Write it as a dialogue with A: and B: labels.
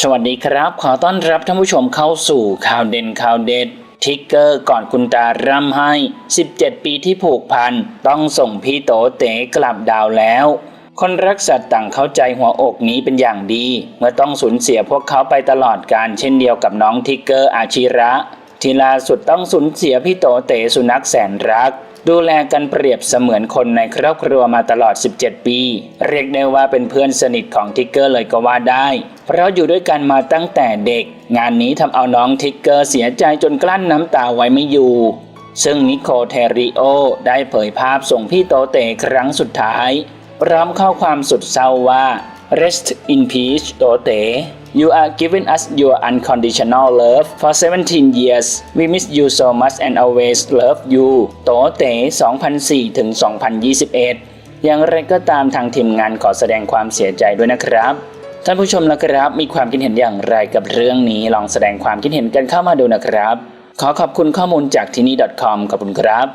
A: สวัสดีครับ ขอต้อนรับท่านผู้ชมเข้าสู่ข่าวเด่นข่าวเด็ดทิกเกอร์ก่อนคุณตาร่ำให้ 17 ปีที่ผูกพัน ต้องส่งพี่โตเต๋กลับดาวแล้ว คนรักสัตว์ต่างเข้าใจหัวอกนี้เป็นอย่างดี เมื่อต้องสูญเสียพวกเขาไปตลอดการเช่นเดียวกับน้องทิกเกอร์อาชิระ ที่ล่าสุดต้องสูญเสียพี่โตเต๋สุนัขแสนรัก ดูแลกันเปรียบเสมือนคนในครอบครัวมาตลอด 17 ปี เรียกได้ว่าเป็นเพื่อนสนิทของทิกเกอร์เลยก็ว่าได้ เพราะอยู่ด้วยกันมาตั้งแต่เด็ก งานนี้ทำเอาน้องทิกเกอร์เสียใจจนกลั้นน้ำตาไว้ไม่อยู่ซึ่งนิโคเทริโอได้เผยภาพส่งพี่โตเตครั้งสุดท้าย พร้อมข้อความสุดเศร้าว่า rest in peace โตเต You are giving us your unconditional love for 17 years. We miss you so much and always love you. โตเต2004ถึง2021 อย่างไรก็ตามทางทีมงานขอแสดงความเสียใจด้วยนะครับ ท่านผู้ชมนะครับมีความคิดเห็นอย่างไรกับเรื่องนี้ลองแสดงความคิดเห็นกันเข้ามาดูนะครับ ขอขอบคุณข้อมูลจากที่นี่ .com ขอบคุณครับ